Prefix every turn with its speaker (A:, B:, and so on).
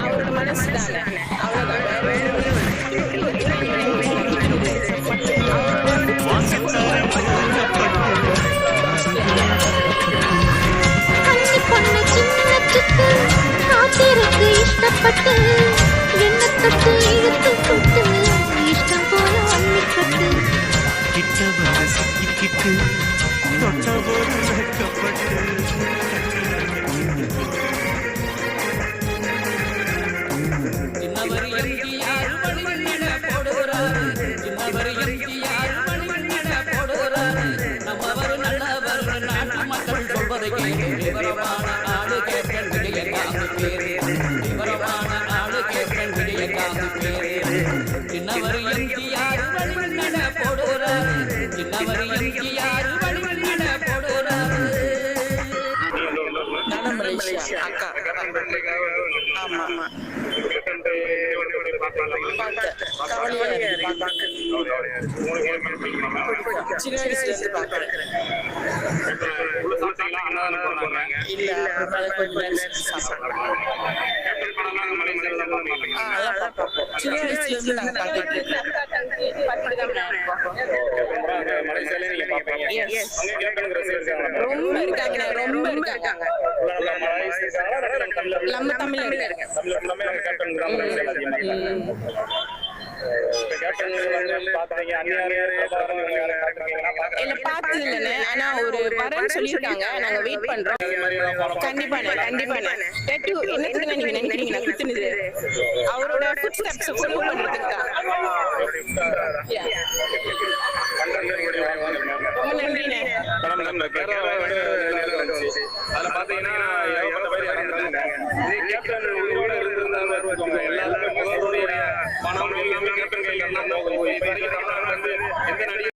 A: அவரோட மனசு தானே அவ்வளவுதான் வேற ஒண்ணும்
B: கன்னி பொண்ணு காத்திருக்கு இஷ்டப்பட்டு என்ன தொட்டு
C: நம்மவர் நல்லவர் நாட்டு மக்கள் சொல்வதை கேட்டு விவரமான ஆளு கேட்கன் விடிய காது பேரு விவரமான ஆளு கேட்கன் விடிய காது பேரு சின்னவர் எம்ஜிஆர்
A: சின்ன வயசுல இருந்து பாக்குறேன் இல்ல அப்புறம் இருந்து நாங்க பார்த்துட்டு இருக்கோம். Yes. ரொம்ப இருக்காங்க ரொம்ப இருக்காங்க நம்ம தமிழ்ல இருக்காங்க இல்ல பார்த்தது இல்லைண்ணே ஆனா ஒரு வரேன்னு சொல்லியிருக்காங்க நாங்க வெயிட் பண்றோம் கண்டிப்பாண்ணே கண்டிப்பாண்ணே டேட்டு என்னத்துக்கு நீங்க நினைக்கிறீங்க நான் குத்துனது அவரோட ஃபுட் ஸ்டெப்ஸ் ஃபாலோ பண்றதுக்கு
D: அதுல பாத்தீங்கன்னா ஏகப்பட்ட பேர் இறந்துட்டாங்க. இதே கேப்டன் உயிரோட எல்லாருமே முதல்வருடைய பணம் எல்லாமே கேப்டன் கையில